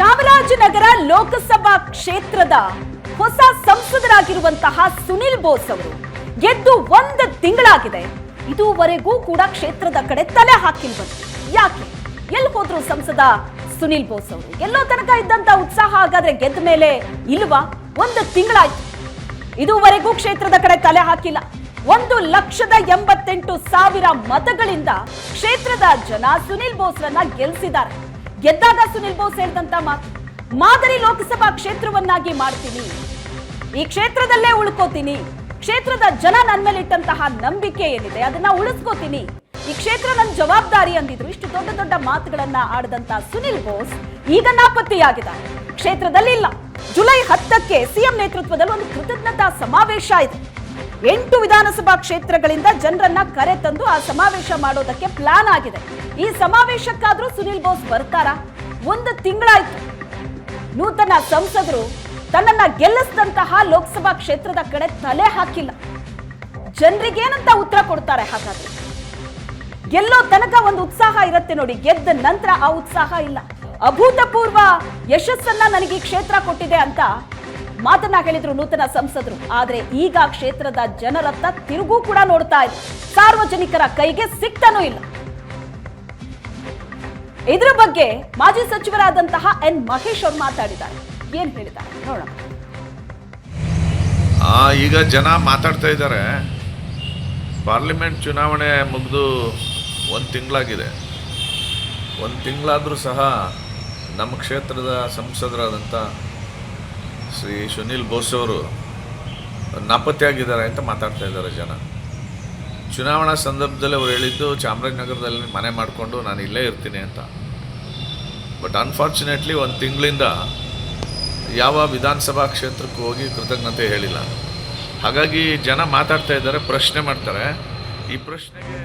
ಚಾಮರಾಜನಗರ ಲೋಕಸಭಾ ಕ್ಷೇತ್ರದ ಹೊಸ ಸಂಸದರಾಗಿರುವಂತಹ ಸುನಿಲ್ ಬೋಸ್ ಅವರು ಗೆದ್ದು ಒಂದು ತಿಂಗಳಾಗಿದೆ. ಇದುವರೆಗೂ ಕೂಡ ಕ್ಷೇತ್ರದ ಕಡೆ ತಲೆ ಹಾಕಿಲ್ವಂತೆ. ಯಾಕೆ? ಎಲ್ಲಿ ಹೋದ್ರು ಸಂಸದ ಸುನಿಲ್ ಬೋಸ್ ಅವರು? ಎಲ್ಲೋ ತನಕ ಇದ್ದಂತ ಉತ್ಸಾಹ ಹಾಗಾದ್ರೆ ಗೆದ್ದ ಮೇಲೆ ಇಲ್ವಾ? ಒಂದು ತಿಂಗಳಾಯ್ತು. ಇದುವರೆಗೂ ಕ್ಷೇತ್ರದ ಕಡೆ ತಲೆ ಹಾಕಿಲ್ಲ. ಒಂದು ಲಕ್ಷದ ಎಂಬತ್ತೆಂಟು ಸಾವಿರ ಮತಗಳಿಂದ ಕ್ಷೇತ್ರದ ಜನ ಸುನಿಲ್ ಬೋಸ್ರನ್ನ ಗೆಲ್ಸಿದ್ದಾರೆ. ಗೆದ್ದಾಗ ಸುನಿಲ್ ಬೋಸ್ ಹೇಳಿದಂತ ಮಾತು. ಮಾದರಿ ಲೋಕಸಭಾ ಕ್ಷೇತ್ರವನ್ನಾಗಿ ಮಾಡ್ತೀನಿ. ಈ ಕ್ಷೇತ್ರದಲ್ಲೇ ಉಳ್ಕೋತೀನಿ. ಕ್ಷೇತ್ರದ ಜನ ನನ್ನ ಮೇಲೆ ಇಟ್ಟಂತಹ ನಂಬಿಕೆ ಏನಿದೆ ಅದನ್ನ ಉಳಿಸ್ಕೋತೀನಿ. ಈ ಕ್ಷೇತ್ರ ನನ್ನ ಜವಾಬ್ದಾರಿ ಅಂದಿದ್ರು ಇಷ್ಟು ದೊಡ್ಡ ದೊಡ್ಡ ಮಾತುಗಳನ್ನ ಆಡದಂತ ಸುನಿಲ್ ಬೋಸ್ ಈಗ ನಾಪತ್ತೆಯಾಗಿದ್ದಾರೆ. ಕ್ಷೇತ್ರದಲ್ಲಿ ಇಲ್ಲ ಜುಲೈ ಹತ್ತಕ್ಕೆ ಸಿಎಂ ನೇತೃತ್ವದಲ್ಲಿ ಒಂದು ಕೃತಜ್ಞತಾ ಸಮಾವೇಶ ಇದೆ. ಎಂಟು ವಿಧಾನಸಭಾ ಕ್ಷೇತ್ರಗಳಿಂದ ಜನರನ್ನ ಕರೆ ತಂದು ಆ ಸಮಾವೇಶ ಮಾಡೋದಕ್ಕೆ ಪ್ಲಾನ್ ಆಗಿದೆ. ಈ ಸಮಾವೇಶಕ್ಕಾದ್ರೂ ಸುನಿಲ್ ಬೋಸ್ ಬರ್ತಾರ? ಒಂದು ತಿಂಗಳಾಯ್ತು. ನೂತನ ಸಂಸದರು ತನ್ನನ್ನ ಗೆಲ್ಲಿಸಿದಂತಹ ಲೋಕಸಭಾ ಕ್ಷೇತ್ರದ ಕಡೆ ತಲೆ ಹಾಕಿಲ್ಲ. ಜನರಿಗೇನಂತ ಉತ್ತರ ಕೊಡ್ತಾರೆ ಹಾಗಾದ್ರೆ? ಗೆಲ್ಲೋ ತನಕ ಒಂದು ಉತ್ಸಾಹ ಇರುತ್ತೆ ನೋಡಿ, ಗೆದ್ದ ನಂತರ ಆ ಉತ್ಸಾಹ ಇಲ್ಲ. ಅಭೂತಪೂರ್ವ ಯಶಸ್ಸನ್ನ ನನಗೆ ಈ ಕ್ಷೇತ್ರ ಕೊಟ್ಟಿದೆ ಅಂತ ಮಾತನ್ನ ಹೇಳಿದ್ರು ನೂತನ ಸಂಸದರು. ಆದ್ರೆ ಈಗ ಕ್ಷೇತ್ರದ ಜನರತ್ತ ತಿರುಗೂ ಕೂಡ ನೋಡ್ತಾ ಇಲ್ಲ. ಸಾರ್ವಜನಿಕರ ಕೈಗೆ ಸಿಕ್ತಾನೂ ಇಲ್ಲ. ಇದರ ಬಗ್ಗೆ ಮಾಜಿ ಸಚಿವರಾದಂತಹ ಎನ್. ಮಹೇಶ್ ಅವರು ಮಾತಾಡಿದ್ದಾರೆ. ಏನ್ ಹೇಳಿದ್ದಾರೆ? ನೋಡೋಣ. ಈಗ ಜನ ಮಾತಾಡ್ತಾ ಇದ್ದಾರೆ. ಪಾರ್ಲಿಮೆಂಟ್ ಚುನಾವಣೆ ಮುಗಿದು ಒಂದು ತಿಂಗಳಾಗಿದೆ. ಒಂದು ತಿಂಗಳಾದರೂ ಸಹ ನಮ್ಮ ಕ್ಷೇತ್ರದ ಸಂಸದರಾದಂಥ ಶ್ರೀ ಸುನೀಲ್ ಬೋಸ್ ಅವರು ನಾಪತ್ತೆಯಾಗಿದ್ದಾರೆ ಅಂತ ಮಾತಾಡ್ತಾ ಇದ್ದಾರೆ ಜನ. ಚುನಾವಣಾ ಸಂದರ್ಭದಲ್ಲಿ ಅವ್ರು ಹೇಳಿದ್ದು, ಚಾಮರಾಜನಗರದಲ್ಲಿ ಮನೆ ಮಾಡಿಕೊಂಡು ನಾನು ಇಲ್ಲೇ ಇರ್ತೀನಿ ಅಂತ. ಬಟ್ ಅನ್ಫಾರ್ಚುನೇಟ್ಲಿ ಒಂದು ತಿಂಗಳಿಂದ ಯಾವ ವಿಧಾನಸಭಾ ಕ್ಷೇತ್ರಕ್ಕೂ ಹೋಗಿ ಕೃತಜ್ಞತೆ ಹೇಳಿಲ್ಲ. ಹಾಗಾಗಿ ಜನ ಮಾತಾಡ್ತಾ ಇದ್ದಾರೆ, ಪ್ರಶ್ನೆ ಮಾಡ್ತಾರೆ. ಈ ಪ್ರಶ್ನೆಗೆ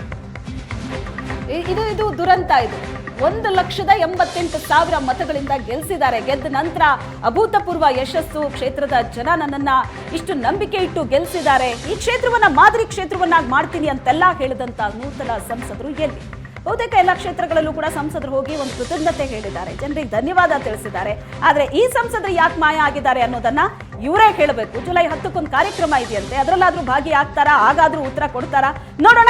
ಇದು ಇದು ದುರಂತ ಇದು. ಒಂದು ಲಕ್ಷದ ಎಂಬತ್ತೆಂಟು ಸಾವಿರ ಮತಗಳಿಂದ ಗೆಲ್ಲಿಸಿದ್ದಾರೆ ಗೆದ್ದ ನಂತರ ಅಭೂತಪೂರ್ವ ಯಶಸ್ಸು ಕ್ಷೇತ್ರದ ಜನ ನನ್ನನ್ನ ಇಷ್ಟು ನಂಬಿಕೆ ಇಟ್ಟು ಗೆಲ್ಲಿಸಿದ್ದಾರೆ ಈ ಕ್ಷೇತ್ರವನ್ನ, ಮಾದರಿ ಕ್ಷೇತ್ರವನ್ನಾಗಿ ಮಾಡ್ತೀನಿ ಅಂತೆಲ್ಲ ಹೇಳಿದಂತ ನೂತನ ಸಂಸದರು ಎಲ್ಲಿ? ಬಹುತೇಕ ಎಲ್ಲ ಕ್ಷೇತ್ರಗಳಲ್ಲೂ ಕೂಡ ಸಂಸದರು ಹೋಗಿ ಒಂದು ಕೃತಜ್ಞತೆ ಹೇಳಿದ್ದಾರೆ. ಜನರಿಗೆ ಧನ್ಯವಾದ ತಿಳಿಸಿದ್ದಾರೆ. ಆದ್ರೆ ಈ ಸಂಸದರು ಯಾಕೆ ಮಾಯ ಆಗಿದ್ದಾರೆ ಅನ್ನೋದನ್ನ ಇವರೇ ಹೇಳಬೇಕು. ಜುಲೈ ಹತ್ತಕ್ಕೊಂದು ಕಾರ್ಯಕ್ರಮ ಇದೆಯಂತೆ. ಅದರಲ್ಲಾದ್ರೂ ಭಾಗಿಯಾಗ್ತಾರಾ? ಹಾಗಾದ್ರೂ ಉತ್ತರ ಕೊಡ್ತಾರಾ? ನೋಡೋಣ.